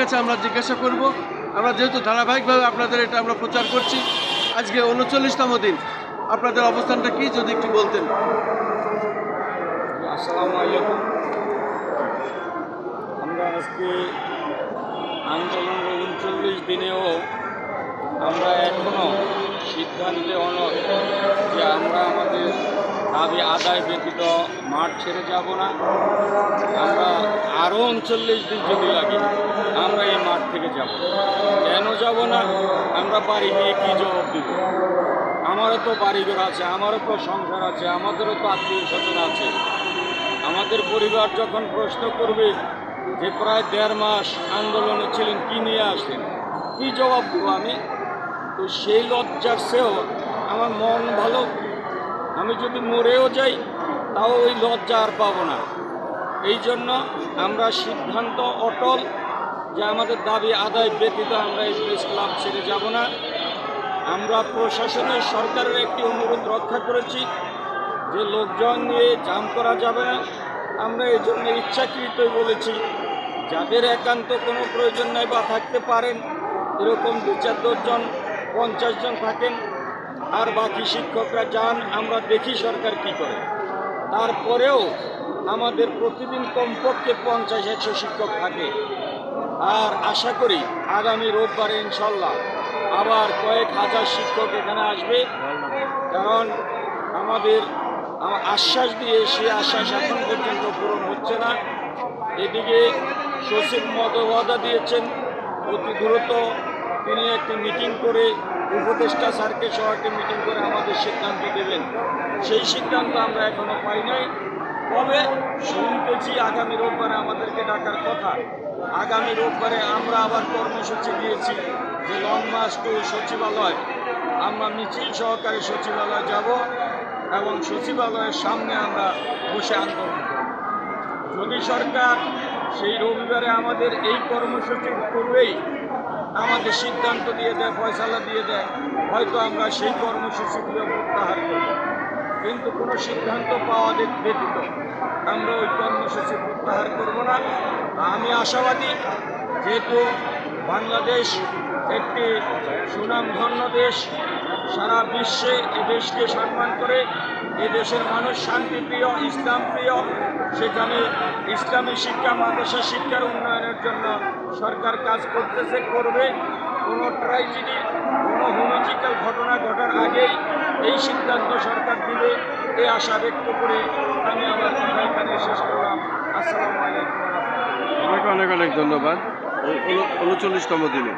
কাছে আমরা জিজ্ঞাসা করব। আমরা যেহেতু ধারাবাহিকভাবে আপনাদের এটা আমরা প্রচার করছি, আজকে উনচল্লিশতম দিন। আপনাদের অবস্থানটা কি, যদি একটু বলতেন? আসসালামু আলাইকুম। আমরা আজকে আন্দোলনের উনচল্লিশ দিনেও আমরা এখনও সিদ্ধান্তে অনর যে আমরা দাবি আদায় ব্যতীত মাঠ ছেড়ে যাব না। আমরা আরও উনচল্লিশ দিন যদি লাগে, আমরা এই মাঠ থেকে যাব। কেন যাব না? আমরা বাড়ি গিয়ে কী জবাব দেব? আমারও তো বাড়িঘর আছে, আমারও তো সংসার আছে, আমাদেরও তো আত্মীয় স্বজন আছে। আমাদের পরিবার যখন প্রশ্ন করবে যে প্রায় দেড় মাস আন্দোলনে ছিলেন, কি নিয়ে আসলেন? কী জবাব দেবো আমি? তো সেই লজ্জার সেও আমার মন ভালো আমি যদি মরেও যাই, তাও ওই লজ্জা আর পাবো না। এই জন্য আমরা সিদ্ধান্ত অটল যে আমাদের দাবি আদায় ব্যতীত আমরা এই প্রেস ক্লাব ছেড়ে যাব না। আমরা প্রশাসনের সরকারের একটি অনুরোধ রক্ষা করেছি যে লোকজন নিয়ে জাম করা যাবে না। আমরা এই জন্য ইচ্ছাকৃতই বলেছি, যাদের একান্ত কোনো প্রয়োজন নাই বা থাকতে পারেন, এরকম দু চার দশজন, পঞ্চাশ জন থাকেন আর বাকি শিক্ষকরা যান, আমরা দেখি সরকার কি করে। তারপরেও আমাদের প্রতিদিন কমপক্ষে পঞ্চাশ, একশো শিক্ষক থাকে। আর আশা করি আগামী রোববারে ইনশাল্লাহ আবার কয়েক হাজার শিক্ষক এখানে আসবে। কারণ আমাদের আশ্বাস দিয়ে সে আশ্বাস এখন পর্যন্ত পূরণ হচ্ছে না। এদিকে সচিব মতবাদা দিয়েছেন, অতি দ্রুত তিনি একটি মিটিং করে উপদেষ্টা স্যারকে সহ একটি মিটিং করে আমাদের সিদ্ধান্ত দেবেন। সেই সিদ্ধান্ত আমরা এখনও পাই নাই। তবে শুনতেছি আগামী রোববারে আমাদেরকে ডাকার কথা। আগামী রোববারে আমরা আবার কর্মসূচি দিয়েছি যে লং মার্চ টু সচিবালয়। আমরা মিছিল সহকারে সচিবালয় যাব এবং সচিবালয়ের সামনে আমরা বসে আন্দোলন করব। যদি সরকার সেই রবিবারে আমাদের এই কর্মসূচির পূর্বেই আমাদের সিদ্ধান্ত দিয়ে দেয়, ফয়সালা দিয়ে দেয়, হয়তো আমরা সেই কর্মসূচিগুলো প্রত্যাহার করব কিন্তু কোনো সিদ্ধান্ত পাওয়া ব্যতীত আমরা ওই কর্মসূচি প্রত্যাহার করব না। আমি আশাবাদী, যেহেতু বাংলাদেশ একটি সুনামধন্য দেশ। সারা বিশ্বে এ দেশকে সম্মান করে এ দেশের মানুষ শান্তিপ্রিয় ইসলাম প্রিয় সেখানে ইসলামী শিক্ষা, মাদ্রাসা শিক্ষার উন্নয়নের জন্য সরকার কাজ করতেছে, করবে। কোনো ট্রাইজেডি কোনো হোমিজিক্যাল ঘটনা ঘটার আগেই এই সিদ্ধান্ত সরকার দিবে। এই আশা ব্যক্ত করে আমি আমার কথা এখানে শেষ করলাম। আসসালামু আলাইকুম। ওয়া অনেক অনেক ধন্যবাদ। উনচল্লিশতম দিনে।